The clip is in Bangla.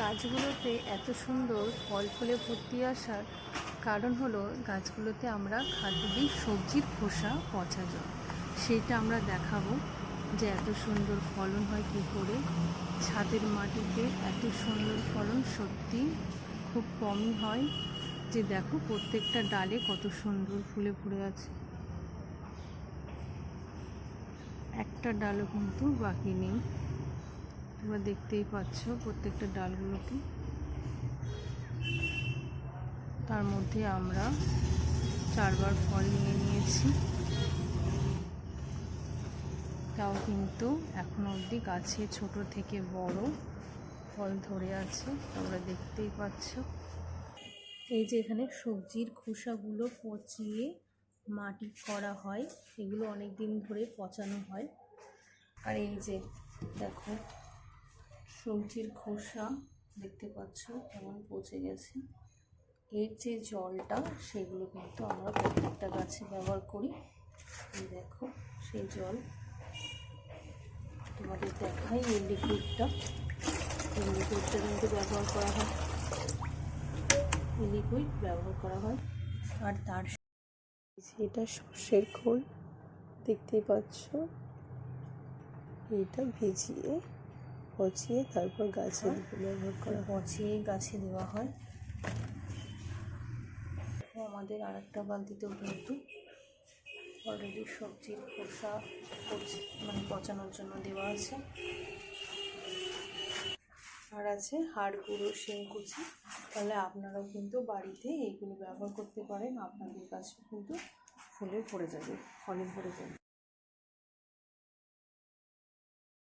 গাছগুলোতে এত সুন্দর ফল ফুলে ভর্তি আসার কারণ হলো গাছগুলোতে আমরা খাদ্য দিই সবজির খোসা, পচা জল। সেইটা আমরা দেখাবো যে এত সুন্দর ফলন হয় কী করে। ছাদের মাটিতে এত সুন্দর ফলন সত্যি খুব কমই হয় যে দেখো প্রত্যেকটা ডালে কত সুন্দর ফুলে ফুলে আছে। একটা ডালও কিন্তু বাকি নেই। তোমরা দেখতেই পাচ্ছ প্রত্যেকটা ডালগুলোকে। তার মধ্যে আমরা চারবার ফল নিয়ে নিয়েছি। তাও কিন্তু এখন অবধি গাছে ছোট থেকে বড় ফল ধরে আছে, তোমরা দেখতেই পাচ্ছ। এই যে এখানে সবজির খোসাগুলো পচিয়ে মাটি করা হয়, এগুলো অনেক দিন ধরে পচানো হয়। আর এই যে দেখো সবজির খোসা দেখতে পাচ্ছ, কেমন পচে গেছে। এর যে জলটা, সেগুলো কিন্তু আমরা প্রত্যেকটা গাছে ব্যবহার করি। দেখো, সেই জল। তোমাদের দেখাই এই লিকুইডটা এই লিকুইডটা কিন্তু ব্যবহার করা হয়। এই লিকুইড ব্যবহার করা হয়। আর তার এটা সর্ষের খোল। দেখতেই পাচ্ছ? এটা ভিজিয়ে পচিয়ে তারপর গাছে ব্যবহার করা পচিয়ে গাছে দেওয়া হয়। আমাদের আর একটা বালতিতেও কিন্তু অলরেডি সবজির খোসা মানে পচানোর জন্য দেওয়া আছে। আর আছে হাড় গুঁড়ো শিংকুচি তাহলে আপনারাও কিন্তু বাড়িতে এইগুলো ব্যবহার করতে পারেন। আপনাদের কাছে কিন্তু ফুলে ভরে যাবে ফলে ভরে যাবে।